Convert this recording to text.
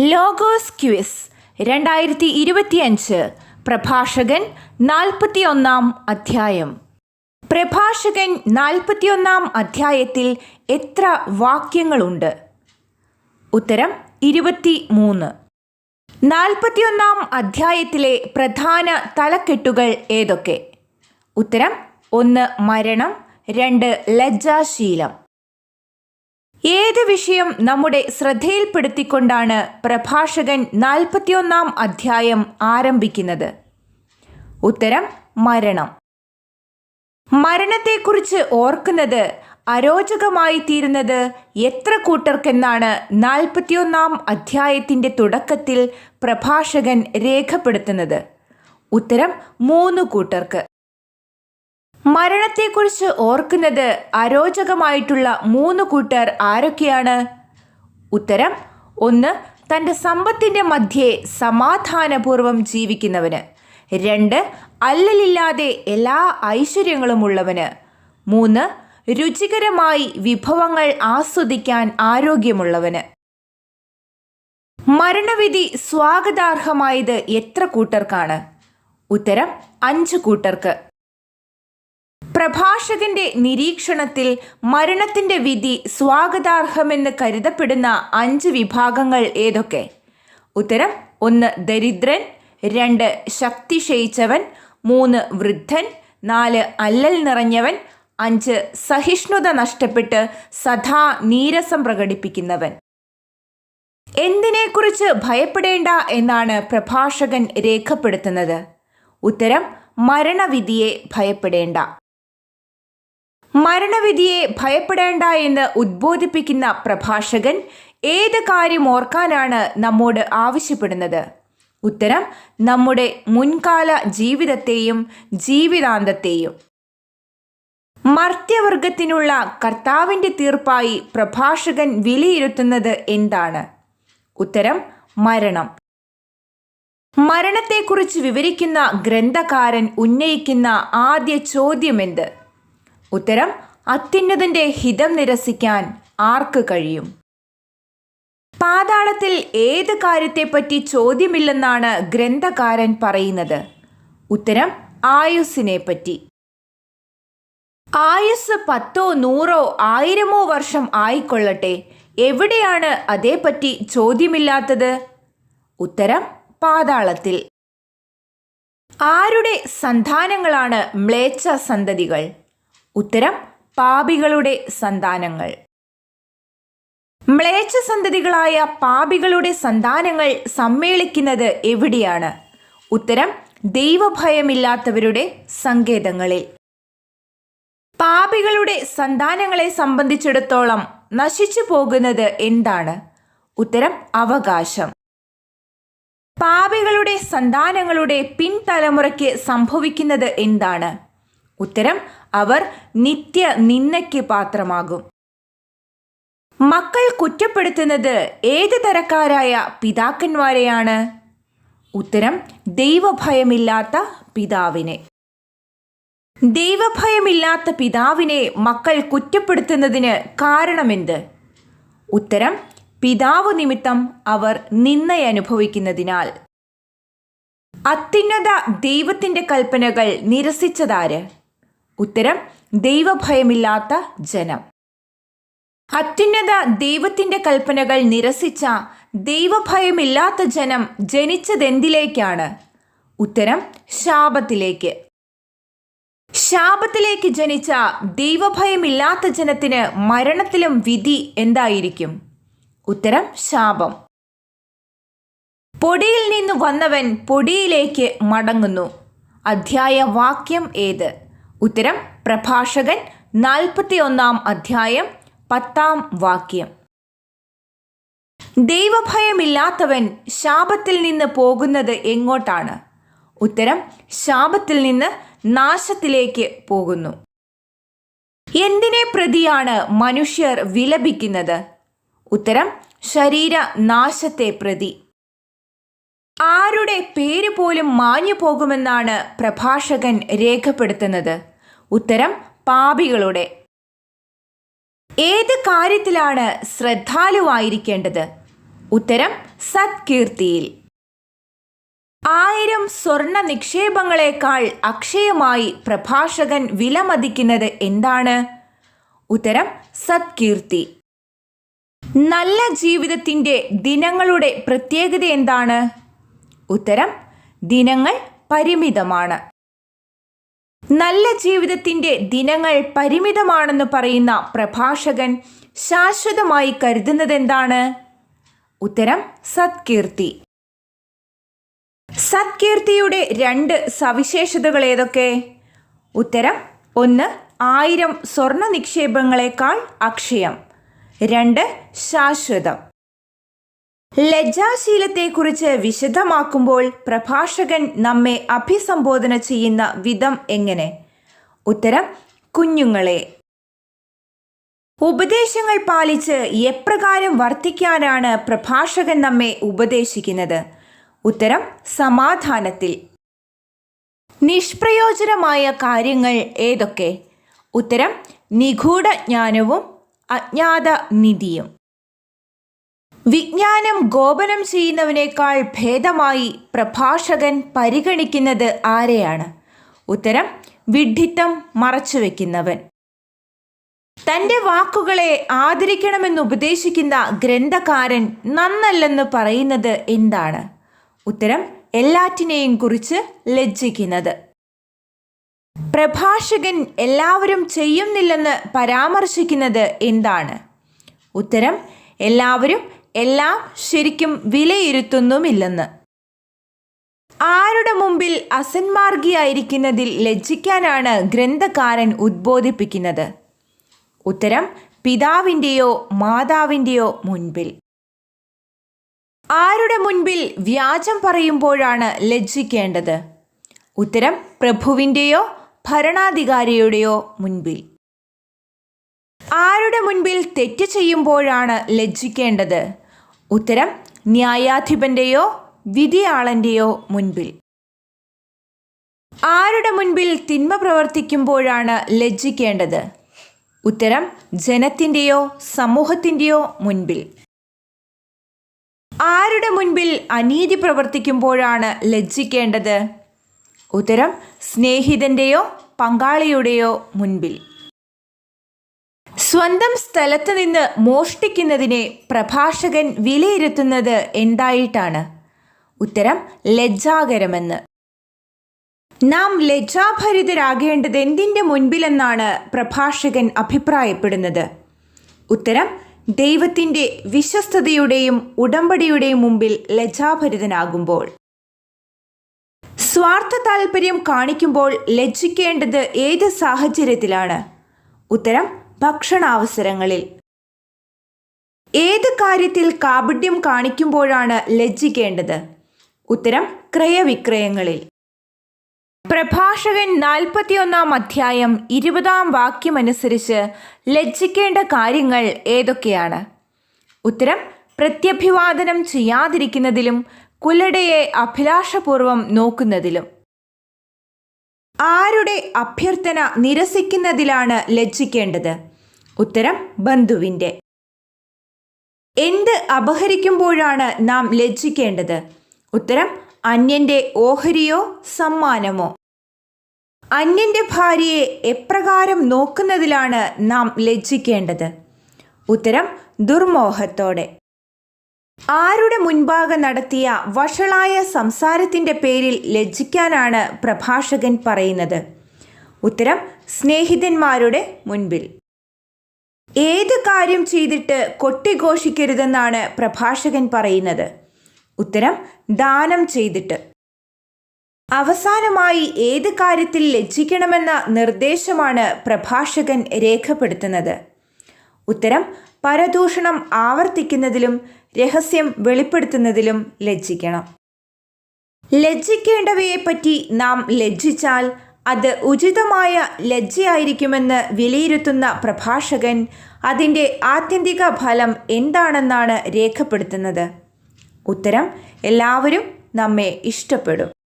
Logos quiz രണ്ടായിരത്തി ഇരുപത്തിയഞ്ച് പ്രഭാഷകൻ നാൽപ്പത്തിയൊന്നാം അധ്യായം. പ്രഭാഷകൻ നാൽപ്പത്തിയൊന്നാം അധ്യായത്തിൽ എത്ര വാക്യങ്ങളുണ്ട്? ഉത്തരം ഇരുപത്തി മൂന്ന് നാൽപ്പത്തിയൊന്നാം അധ്യായത്തിലെ പ്രധാന തലക്കെട്ടുകൾ ഏതൊക്കെ? ഉത്തരം ഒന്ന് മരണം രണ്ട് ലജ്ജാശീലം. ഏത് വിഷയം നമ്മുടെ ശ്രദ്ധയിൽപ്പെടുത്തിക്കൊണ്ടാണ് പ്രഭാഷകൻ നാൽപ്പത്തിയൊന്നാം അധ്യായം ആരംഭിക്കുന്നത്? ഉത്തരം മരണം. മരണത്തെക്കുറിച്ച് ഓർക്കുന്നത് അരോചകമായി തീരുന്നത് എത്ര കൂട്ടർക്കെന്നാണ് നാൽപ്പത്തിയൊന്നാം അധ്യായത്തിന്റെ തുടക്കത്തിൽ പ്രഭാഷകൻ രേഖപ്പെടുത്തുന്നത്. ഉത്തരം മൂന്ന് കൂട്ടർക്ക്. മരണത്തെക്കുറിച്ച് ഓർക്കുന്നത് അരോചകമായിട്ടുള്ള മൂന്ന് കൂട്ടർ ആരൊക്കെയാണ്? ഉത്തരം ഒന്ന് തന്റെ സമ്പത്തിന്റെ മധ്യേ സമാധാനപൂർവം ജീവിക്കുന്നവന്. രണ്ട് അല്ലലില്ലാതെ എല്ലാ ഐശ്വര്യങ്ങളുമുള്ളവന്. മൂന്ന് രുചികരമായി വിഭവങ്ങൾ ആസ്വദിക്കാൻ ആരോഗ്യമുള്ളവന്. മരണവിധി സ്വാഗതാർഹമായത് എത്ര കൂട്ടർക്കാണ്? ഉത്തരം അഞ്ച് കൂട്ടർക്ക്. പ്രഭാഷകന്റെ നിരീക്ഷണത്തിൽ മരണത്തിന്റെ വിധി സ്വാഗതാർഹമെന്ന് കരുതപ്പെടുന്ന അഞ്ച് വിഭാഗങ്ങൾ ഏതൊക്കെ? ഉത്തരം ഒന്ന് ദരിദ്രൻ രണ്ട് ശക്തി ക്ഷയിച്ചവൻ മൂന്ന് വൃദ്ധൻ നാല് അല്ലൽ നിറഞ്ഞവൻ അഞ്ച് സഹിഷ്ണുത നഷ്ടപ്പെട്ട് സദാ നീരസം പ്രകടിപ്പിക്കുന്നവൻ. എന്തിനെക്കുറിച്ച് ഭയപ്പെടേണ്ട എന്നാണ് പ്രഭാഷകൻ രേഖപ്പെടുത്തുന്നത്? ഉത്തരം മരണവിധിയെ ഭയപ്പെടേണ്ട. മരണവിധിയെ ഭയപ്പെടേണ്ട എന്ന് ഉദ്ബോധിപ്പിക്കുന്ന പ്രഭാഷകൻ ഏത് കാര്യം ഓർക്കാനാണ് നമ്മോട് ആവശ്യപ്പെടുന്നത്? ഉത്തരം നമ്മുടെ മുൻകാല ജീവിതത്തെയും ജീവിതാന്തത്തെയും. മർത്യവർഗത്തിനുള്ള കർത്താവിന്റെ തീർപ്പായി പ്രഭാഷകൻ വിലയിരുത്തുന്നത് എന്താണ്? ഉത്തരം മരണം. മരണത്തെക്കുറിച്ച് വിവരിക്കുന്ന ഗ്രന്ഥകാരൻ ഉന്നയിക്കുന്ന ആദ്യ ചോദ്യമെന്ത്? ഉത്തരം അത്യുന്നതന്റെ ഹിതം നിരസിക്കാൻ ആർക്ക് കഴിയും? പാതാളത്തിൽ ഏത് കാര്യത്തെപ്പറ്റി ചോദ്യമില്ലെന്നാണ് ഗ്രന്ഥകാരൻ പറയുന്നത്. ഉത്തരം ആയുസ്സിനെ പറ്റി ആയുസ് പത്തോ നൂറോ ആയിരമോ വർഷം ആയിക്കൊള്ളട്ടെ എവിടെയാണ് അതേപ്പറ്റി ചോദ്യമില്ലാത്തത്? ഉത്തരം പാതാളത്തിൽ. ആരുടെ സന്താനങ്ങളാണ് മ്ലേച്ഛ സന്തതികൾ ഉത്തരം പാപികളുടെ സന്താനങ്ങൾ. മ്ലേച്ഛ സന്തതികളായ പാപികളുടെ സന്താനങ്ങൾ സമ്മേളിക്കുന്നത് എവിടെയാണ്? ഉത്തരം ദൈവഭയമില്ലാത്തവരുടെ സങ്കേതങ്ങളിൽ. പാപികളുടെ സന്താനങ്ങളെ സംബന്ധിച്ചിടത്തോളം നശിച്ചു പോകുന്നത് എന്താണ്? ഉത്തരം അവകാശം. പാപികളുടെ സന്താനങ്ങളുടെ പിൻതലമുറയ്ക്ക് സംഭവിക്കുന്നത് എന്താണ്? ഉത്തരം അവർ നിത്യ നിന്നയ്ക്ക് പാത്രമാകും. മക്കൾ കുറ്റപ്പെടുത്തുന്നത് ഏത് തരക്കാരായ പിതാക്കന്മാരെയാണ്? ഉത്തരം ദൈവഭയമില്ലാത്ത പിതാവിനെ. ദൈവഭയമില്ലാത്ത പിതാവിനെ മക്കൾ കുറ്റപ്പെടുത്തുന്നതിന് കാരണമെന്ത്? ഉത്തരം പിതാവ് നിമിത്തം അവർ നിന്നയനുഭവിക്കുന്നതിനാൽ അത്യുന്നത ദൈവത്തിന്റെ കൽപ്പനകൾ നിരസിച്ചതാര്? ഉത്തരം ദൈവഭയമില്ലാത്ത ജനം. അത്യുന്നത ദൈവത്തിന്റെ കൽപ്പനകൾ നിരസിച്ച ദൈവഭയമില്ലാത്ത ജനം ജനിച്ചതെന്തിലേക്കാണ്? ഉത്തരം ശാപത്തിലേക്ക്. ശാപത്തിലേക്ക് ജനിച്ച ദൈവഭയമില്ലാത്ത ജനത്തിന് മരണത്തിലും വിധി എന്തായിരിക്കും? ഉത്തരം ശാപം. പൊടിയിൽ നിന്ന് വന്നവൻ പൊടിയിലേക്ക് മടങ്ങുന്നു. അധ്യായ വാക്യം ഏത്? ഉത്തരം പ്രഭാഷകൻ നാൽപ്പത്തിയൊന്നാം അധ്യായം പത്താം വാക്യം. ദൈവഭയമില്ലാത്തവൻ ശാപത്തിൽ നിന്ന് പോകുന്നത് എങ്ങോട്ടാണ്? ഉത്തരം ശാപത്തിൽ നിന്ന് നാശത്തിലേക്ക് പോകുന്നു. എന്തിനെ പ്രതിയാണ് മനുഷ്യർ വിലപിക്കുന്നത്? ഉത്തരം ശരീര നാശത്തെ പ്രതി. ആരുടെ പേര് പോലും മാഞ്ഞു പോകുമെന്നാണ് പ്രഭാഷകൻ രേഖപ്പെടുത്തുന്നത്. ഉത്തരം പാപികളുടെ. ഏത് കാര്യത്തിലാണ് ശ്രദ്ധാലുവായിരിക്കേണ്ടത്? ഉത്തരം സത്കീർത്തിയിൽ. ആയിരം സ്വർണ നിക്ഷേപങ്ങളെക്കാൾ അക്ഷയമായി പ്രഭാഷകൻ വിലമതിക്കുന്നത് എന്താണ്? ഉത്തരം സത്കീർത്തി. നല്ല ജീവിതത്തിന്റെ ദിനങ്ങളുടെ പ്രത്യേകത എന്താണ്? ഉത്തരം ദിനങ്ങൾ പരിമിതമാണ്. നല്ല ജീവിതത്തിന്റെ ദിനങ്ങൾ പരിമിതമാണെന്ന് പറയുന്ന പ്രഭാഷകൻ ശാശ്വതമായി കരുതുന്നത് എന്താണ് ഉത്തരം സത്കീർത്തി. സത്കീർത്തിയുടെ രണ്ട് സവിശേഷതകൾ ഏതൊക്കെ? ഉത്തരം ഒന്ന് ആയിരം സ്വർണ നിക്ഷേപങ്ങളെക്കാൾ അക്ഷയം. രണ്ട് ശാശ്വതം. ലജ്ജാശീലത്തെക്കുറിച്ച് വിശദമാക്കുമ്പോൾ പ്രഭാഷകൻ നമ്മെ അഭിസംബോധന ചെയ്യുന്ന വിധം എങ്ങനെ? ഉത്തരം കുഞ്ഞുങ്ങളെ. ഉപദേശങ്ങൾ പാലിച്ച് എപ്രകാരം വർത്തിക്കാനാണ് പ്രഭാഷകൻ നമ്മെ ഉപദേശിക്കുന്നത്? ഉത്തരം സമാധാനത്തിൽ. നിഷ്പ്രയോജനമായ കാര്യങ്ങൾ ഏതൊക്കെ? ഉത്തരം നിഗൂഢ ജ്ഞാനവും അജ്ഞാത നിധിയും വിജ്ഞാനം ഗോപനം ചെയ്യുന്നവനേക്കാൾ ഭേദമായി പ്രഭാഷകൻ പരിഗണിക്കുന്നത് ആരെയാണ്? ഉത്തരം വിഡ്ഢിത്തം മറച്ചുവെക്കുന്നവൻ. തന്റെ വാക്കുകളെ ആദരിക്കണമെന്ന് ഉപദേശിക്കുന്ന ഗ്രന്ഥകാരൻ നന്നല്ലെന്ന് പറയുന്നത് എന്താണ്? ഉത്തരം എല്ലാറ്റിനെയും കുറിച്ച് ലജ്ജിക്കുന്നത്. പ്രഭാഷകൻ എല്ലാവരും ചെയ്യുന്നില്ലെന്ന് പരാമർശിക്കുന്നത് എന്താണ്? ഉത്തരം എല്ലാവരും എല്ലാം ശരിക്കും വിലയിരുത്തുന്നുമില്ലെന്ന്. ആരുടെ മുമ്പിൽ അസന്മാർഗിയായിരിക്കുന്നതിൽ ലജ്ജിക്കാനാണ് ഗ്രന്ഥകാരൻ ഉദ്ബോധിപ്പിക്കുന്നത്? ഉത്തരം പിതാവിന്റെയോ മാതാവിന്റെയോ മുൻപിൽ. ആരുടെ മുൻപിൽ വ്യാജം പറയുമ്പോഴാണ് ലജ്ജിക്കേണ്ടത്? ഉത്തരം പ്രഭുവിന്റെയോ ഭരണാധികാരിയുടെയോ മുൻപിൽ. ആരുടെ മുൻപിൽ തെറ്റ് ചെയ്യുമ്പോഴാണ് ലജ്ജിക്കേണ്ടത്? ഉത്തരം ന്യായാധിപന്റെയോ വിധിയാളന്റെയോ മുൻപിൽ. ആരുടെ മുൻപിൽ തിന്മ പ്രവർത്തിക്കുമ്പോഴാണ് ലജ്ജിക്കേണ്ടത്? ഉത്തരം ജനത്തിന്റെയോ സമൂഹത്തിന്റെയോ മുൻപിൽ. ആരുടെ മുൻപിൽ അനീതി പ്രവർത്തിക്കുമ്പോഴാണ് ലജ്ജിക്കേണ്ടത്? ഉത്തരം സ്നേഹിതന്റെയോ പങ്കാളിയുടെയോ മുൻപിൽ. സ്വന്തം സ്ഥലത്ത് നിന്ന് മോഷ്ടിക്കുന്നതിനെ പ്രഭാഷകൻ വിലയിരുത്തുന്നത് എന്തായിട്ടാണ്? ഉത്തരം ലജ്ജാകരമെന്ന്. നാം ലജ്ജാഭരിതരാകേണ്ടത് എന്തിന്റെ മുൻപിലെന്നാണ് പ്രഭാഷകൻ അഭിപ്രായപ്പെടുന്നത്? ഉത്തരം ദൈവത്തിന്റെ വിശ്വസ്തതയുടെയും ഉടമ്പടിയുടെയും മുമ്പിൽ ലജ്ജാഭരിതനാകുമ്പോൾ. സ്വാർത്ഥ താല്പര്യം കാണിക്കുമ്പോൾ ലജ്ജിക്കേണ്ടത് ഏത് സാഹചര്യത്തിലാണ്? ഉത്തരം ഭക്ഷണാവസരങ്ങളിൽ. ഏത് കാര്യത്തിൽ കാപഢ്യം കാണിക്കുമ്പോഴാണ് ലജ്ജിക്കേണ്ടത്? ഉത്തരം ക്രയവിക്രയങ്ങളിൽ. പ്രഭാഷകൻ നാൽപ്പത്തിയൊന്നാം അധ്യായം ഇരുപതാം വാക്യമനുസരിച്ച് ലജ്ജിക്കേണ്ട കാര്യങ്ങൾ ഏതൊക്കെയാണ്? ഉത്തരം പ്രത്യഭിവാദനം ചെയ്യാതിരിക്കുന്നതിലും കുലടയെ അഭിലാഷപൂർവം നോക്കുന്നതിലും. ആരുടെ അഭ്യർത്ഥന നിരസിക്കുന്നതിലാണ് ലജ്ജിക്കേണ്ടത്? ഉത്തരം ബന്ധുവിന്റെ. എന്ത് അപഹരിക്കുമ്പോഴാണ് നാം ലജ്ജിക്കേണ്ടത്? ഉത്തരം അന്യന്റെ ഓഹരിയോ സമ്മാനമോ? അന്യന്റെ ഭാര്യയെ എപ്രകാരം നോക്കുന്നതിലാണ് നാം ലജ്ജിക്കേണ്ടത്? ഉത്തരം ദുർമോഹത്തോടെ. ആരുടെ മുൻപാകെ നടത്തിയ വഷളായ സംസാരത്തിന്റെ പേരിൽ ലജ്ജിക്കാനാണ് പ്രഭാഷകൻ പറയുന്നത്? ഉത്തരം സ്നേഹിതന്മാരുടെ മുൻപിൽ. ഏത് കാര്യം ചെയ്തിട്ട് കൊട്ടിഘോഷിക്കരുതെന്നാണ് പ്രഭാഷകൻ പറയുന്നത്? ഉത്തരം ദാനം ചെയ്തിട്ട്. അവസാനമായി ഏത് കാര്യത്തിൽ ലജ്ജിക്കണമെന്ന നിർദ്ദേശമാണ് പ്രഭാഷകൻ രേഖപ്പെടുത്തുന്നത്. ഉത്തരം പരദൂഷണം ആവർത്തിക്കുന്നതിലും രഹസ്യം വെളിപ്പെടുത്തുന്നതിലും ലജ്ജിക്കണം. ലജ്ജിക്കേണ്ടവയെപ്പറ്റി നാം ലജ്ജിച്ചാൽ അത് ഉചിതമായ ലജ്ജയായിരിക്കുമെന്ന് വിലയിരുത്തുന്ന പ്രഭാഷകൻ അതിന്റെ ആത്യന്തിക ഫലം എന്താണെന്നാണ് രേഖപ്പെടുത്തുന്നത്. ഉത്തരം എല്ലാവരും നമ്മെ ഇഷ്ടപ്പെടും.